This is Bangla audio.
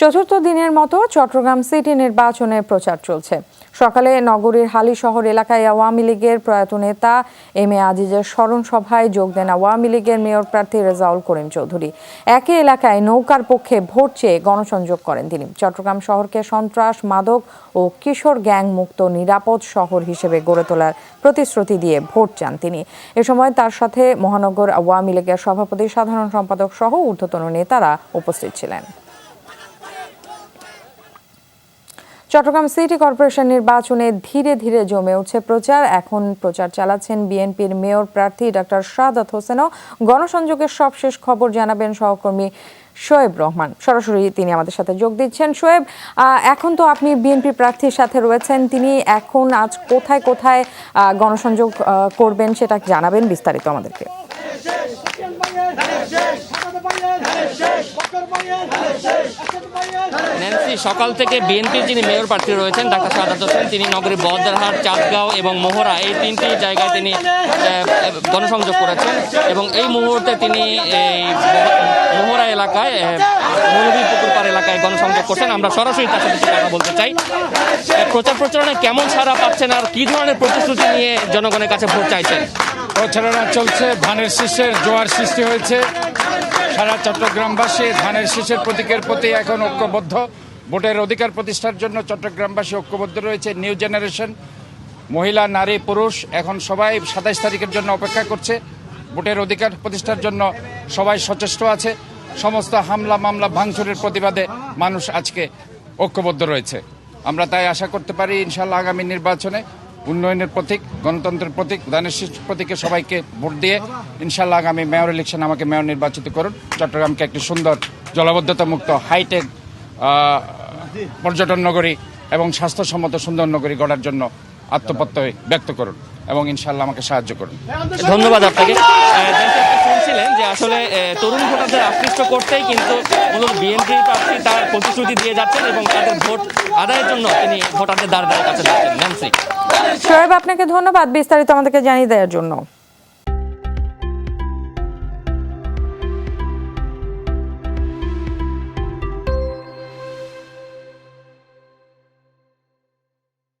চতুর্থ দিনের মতো চট্টগ্রাম সিটি নির্বাচনে প্রচার চলছে। সকালে নগরীর হালি শহর এলাকায় আওয়ামী লীগের প্রয়াত নেতা এম এ আজিজের স্মরণ সভায় যোগ দেন আওয়ামী লীগের মেয়র প্রার্থী রেজাউল করিম চৌধুরী। একই এলাকায় নৌকার পক্ষে ভোট চেয়ে গণসংযোগ করেন তিনি। চট্টগ্রাম শহরকে সন্ত্রাস, মাদক ও কিশোর গ্যাং মুক্ত নিরাপদ শহর হিসেবে গড়ে তোলার প্রতিশ্রুতি দিয়ে ভোট চান তিনি। এ সময় তার সাথে মহানগর আওয়ামী লীগের সভাপতি, সাধারণ সম্পাদক সহ ঊর্ধ্বতন নেতারা উপস্থিত ছিলেন। চট্টগ্রাম সিটি কর্পোরেশন নির্বাচনে ধীরে ধীরে জমে উঠছে প্রচার এখন প্রচার চালাচ্ছেন বিএনপির মেয়র প্রার্থী ডক্টর সাদাত হোসেনও গণসংযোগের সবশেষ খবর জানাবেন সহকর্মী শোয়েব রহমান সরাসরি তিনি আমাদের সাথে যোগ দিচ্ছেন শোয়েব এখন তো আপনি বিএনপি প্রার্থীর সাথে রয়েছেন তিনি এখন আজ কোথায় কোথায় গণসংযোগ করবেন সেটা জানাবেন বিস্তারিত আমাদেরকে ন্যান্সি, সকাল থেকে বিএনপির যিনি মেয়র প্রার্থী রয়েছেন, ডাক্তার সাদাত হোসেন, তিনি নগরীর বদরহাট, চাঁদগাঁও এবং মোহরা, এই তিনটি জায়গায় তিনি গণসংযোগ করেছেন এবং এই মুহূর্তে তিনি এই এলাকায় মৌলভী পুকুরপাড় এলাকায় গণসংযোগ করছেন। আমরা সরাসরি তার সাথে কথা বলতে চাই। প্রচার প্রচারণে কেমন সারা পাচ্ছেন আর কি ধরনের প্রতিশ্রুতি নিয়ে জনগণের কাছে ভোট চাইছেন? প্রচারণা চলছে, ধানের শীষের জোয়ার সৃষ্টি হয়েছে। সারা চট্টগ্রামবাসী ধানের শীষের প্রতীকের প্রতি এখন ঐক্যবদ্ধ। ভোটের অধিকার প্রতিষ্ঠার জন্য চট্টগ্রামবাসী ঐক্যবদ্ধ রয়েছে। নিউ জেনারেশন, মহিলা, নারী, পুরুষ, এখন সবাই সাতাইশ তারিখের জন্য অপেক্ষা করছে। ভোটের অধিকার প্রতিষ্ঠার জন্য সবাই সচেষ্ট আছে। সমস্ত হামলা মামলা ভাঙচুরের প্রতিবাদে মানুষ আজকে ঐক্যবদ্ধ রয়েছে। আমরা তাই আশা করতে পারি ইনশাল্লাহ আগামী নির্বাচনে উন্নয়নের প্রতীক, গণতন্ত্রের প্রতীক দানের প্রতীকে সবাইকে ভোট দিয়ে ইনশাল্লাহ আগামী মেয়র ইলেকশন আমাকে মেয়র নির্বাচিত করুন। চট্টগ্রামকে একটি সুন্দর জলবদ্ধতা মুক্ত হাইটেক পর্যটন নগরী এবং স্বাস্থ্যসম্মত সুন্দর নগরী গড়ার জন্য আত্মপ্রত্যয় ব্যক্ত করুন এবং ইনশাল্লাহ আমাকে সাহায্য করুন। ধন্যবাদ আপনাকে। আসলে তরুণ ভোটারদের আকৃষ্ট করতেই কিন্তু মূলত বিএনপি প্রার্থী তার প্রতিশ্রুতি দিয়ে যাচ্ছেন এবং তাদের ভোট আদায়ের জন্য তিনি ভোটারদের দ্বার দ্বার কাছে যাচ্ছেন। ন্যান্সি শোয়েব, আপনাকে ধন্যবাদ বিস্তারিত আমাদেরকে জানিয়ে দেওয়ার জন্য।